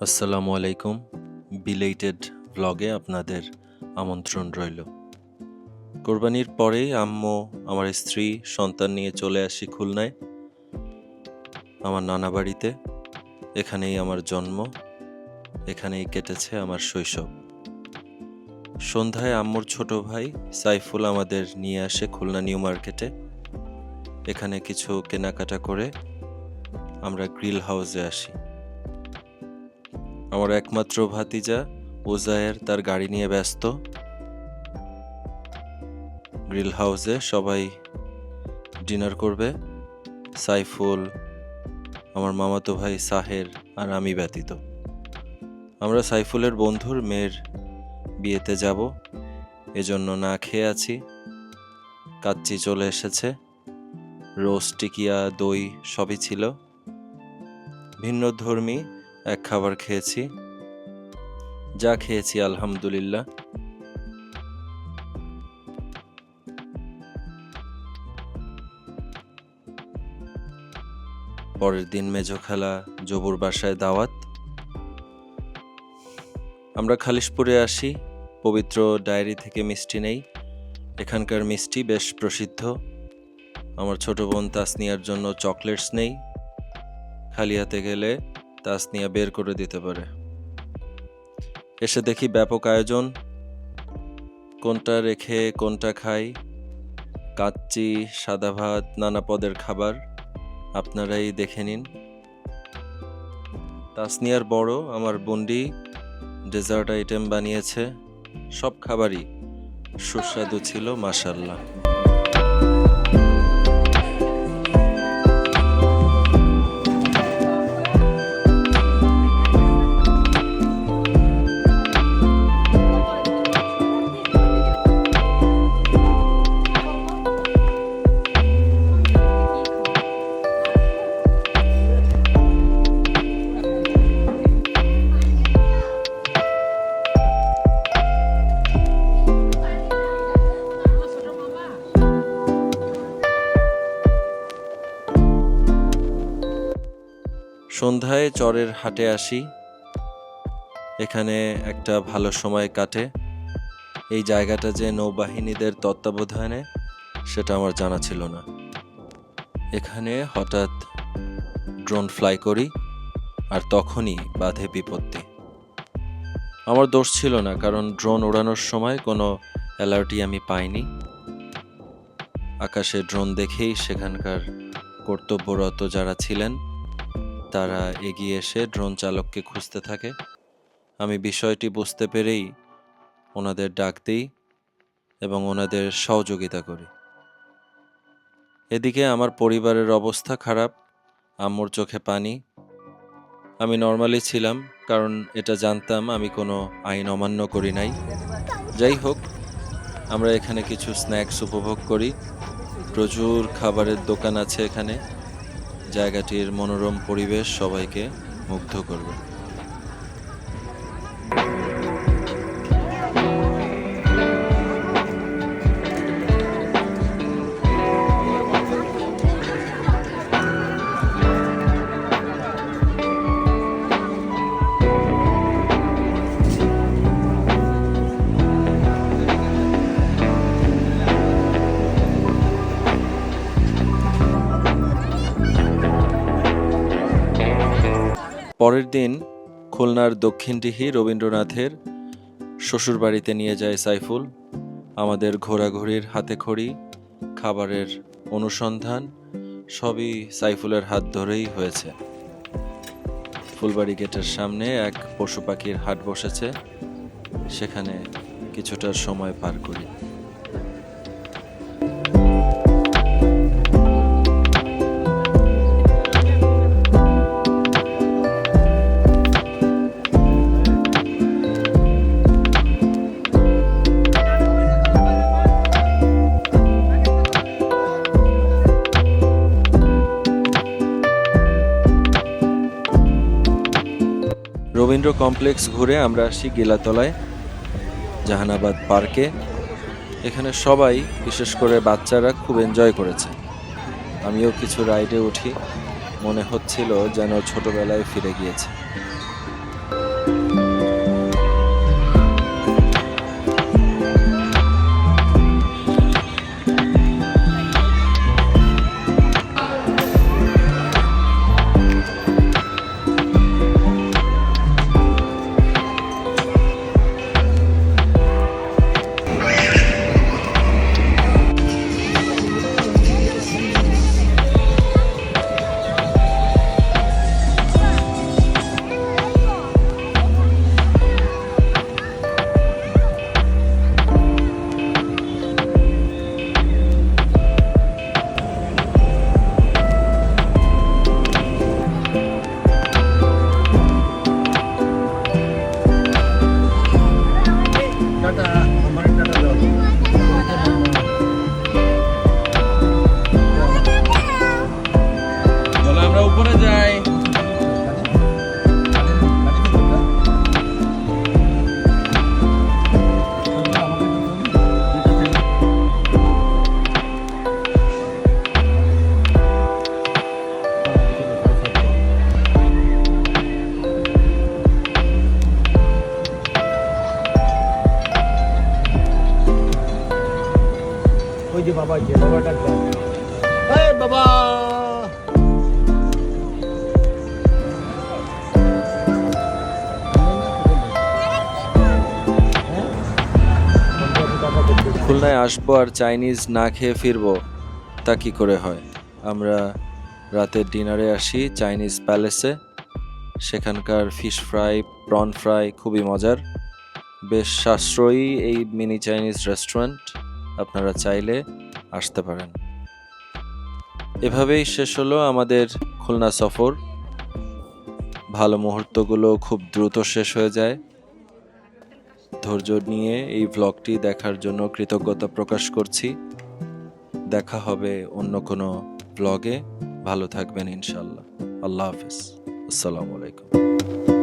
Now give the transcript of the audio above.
আসসালামু আলাইকুম। বিলেটেড ব্লগে আপনাদের আমন্ত্রণ রইল। কোরবানির পরেই আম্মু আমার স্ত্রী, সন্তান নিয়ে চলে আসি খুলনায়, আমার নানা বাড়িতে। এখানেই আমার জন্ম, এখানেই কেটেছে আমার শৈশব। সন্ধ্যায় আম্মুর ছোট ভাই সাইফুল আমাদের নিয়ে আসে খুলনা নিউ মার্কেটে। এখানে কিছু কেনাকাটা করে আমরা গ্রিল হাউসে আসি। আমার একমাত্র ভাতিজা ওজায়ের তার গাড়ি নিয়ে ব্যস্ত। গ্রিল হাউসে সবাই ডিনার করবে। সাইফুল, আমার মামাতো ভাই সাহের আর আমি ব্যতীত। আমরা সাইফুলের বন্ধুর মেয়ের বিয়েতে যাব। এজন্য না খেয়ে আছি। কাচ্চি চলে এসেছে। রোস্ট, টিকিয়া, দই সবই ছিল। ভিন্ন ধর্মী এক খাবার খেয়েছি। যা খেয়েছি, আলহামদুলিল্লাহ। পরের দিন মেজো খেলা জবুর বাসায় দাওয়াত। আমরা খালিশপুরে আসি। পবিত্র ডায়েরি থেকে মিষ্টি নেই। এখানকার মিষ্টি বেশ প্রসিদ্ধ। আমার ছোট বোন তাসনিয়ার জন্য চকলেটস নেই। খালি হাতে গেলে তাসনিয়া বের করে দিতে পারে। এসে দেখি ব্যাপক আয়োজন। কোনটা রেখে, কোনটা খাই? কাচ্চি, সাদা ভাত, নানা পদের খাবার। আপনারাই দেখে নিন। তাসনিয়ার বড় আমার বন্ডি ডেজার্ট আইটেম বানিয়েছে। সব খাবারই সুস্বাদু ছিল মাসাল্লাহ সন্ধ্যায় চরের হাটে আসি। এখানে একটা ভালো সময় কাটে। এই জায়গাটা যে নৌবাহিনীদের তত্ত্বাবধানে, সেটা আমার জানা ছিল না। এখানে হঠাৎ ড্রোন ফ্লাই করি আর তখনই বাধে বিপত্তি। আমার দোষ ছিল না, কারণ ড্রোন ওড়ানোর সময় কোনো অ্যালার্টই আমি পাইনি। আকাশে ড্রোন দেখেই সেখানকার কর্তব্যরত যারা ছিলেন তারা এগিয়ে এসে ড্রোন চালককে খুঁজতে থাকে। আমি বিষয়টি বুঝতে পেরেই ওনাদের ডাক দিই এবং ওনাদের সহযোগিতা করি। এদিকে আমার পরিবারের অবস্থা খারাপ, আম্মুর চোখে পানি। আমি নর্মালি ছিলাম, কারণ এটা জানতাম আমি কোনো আইন অমান্য করি নাই। যাই হোক, আমরা এখানে কিছু স্ন্যাক্স উপভোগ করি। প্রচুর খাবারের দোকান আছে এখানে। জায়গাটির মনোরম পরিবেশ সবাইকে মুগ্ধ করবে। পরের দিন খুলনার দক্ষিণডিহি রবীন্দ্রনাথের শ্বশুরবাড়িতে নিয়ে যায় সাইফুল আমাদের ঘোরাঘুরির হাতে খড়ি, খাবারের অনুসন্ধান, সবই সাইফুলের হাত ধরেই হয়েছে। ফুলবাড়ি গেটের সামনে এক পশু পাখির হাট বসেছে, সেখানে কিছুটা সময় পার করি। রবীন্দ্র কমপ্লেক্স ঘুরে আমরা আসি গেলাতলায়, জাহানাবাদ পার্কে। এখানে সবাই, বিশেষ করে বাচ্চারা, খুব এনজয় করেছে। আমিও কিছু রাইডে উঠি। মনে হচ্ছিল যেন ছোটবেলায় ফিরে গিয়েছে। যে বাবা যে বাবা! খুলনায় আসব আর চাইনিজ না খেয়ে ফিরবো, তা কি করে হয়? আমরা রাতের ডিনারে আসি চাইনিজ প্যালেসে। সেখানকার ফিশ ফ্রাই, প্রন ফ্রাই খুবই মজার। বেশ সাশ্রয়ী এই মিনি চাইনিজ রেস্টুরেন্ট। আপনারা চাইলে আসতে পারেন। এভাবেই শেষ হলো আমাদের খুলনা সফর। ভালো মুহূর্তগুলো খুব দ্রুত শেষ হয়ে যায়। ধৈর্য নিয়ে এই ভ্লগটি দেখার জন্য কৃতজ্ঞতা প্রকাশ করছি। দেখা হবে অন্য কোনো ব্লগে ভালো থাকবেন ইনশাল্লাহ আল্লাহ হাফিজ। আসসালামু আলাইকুম।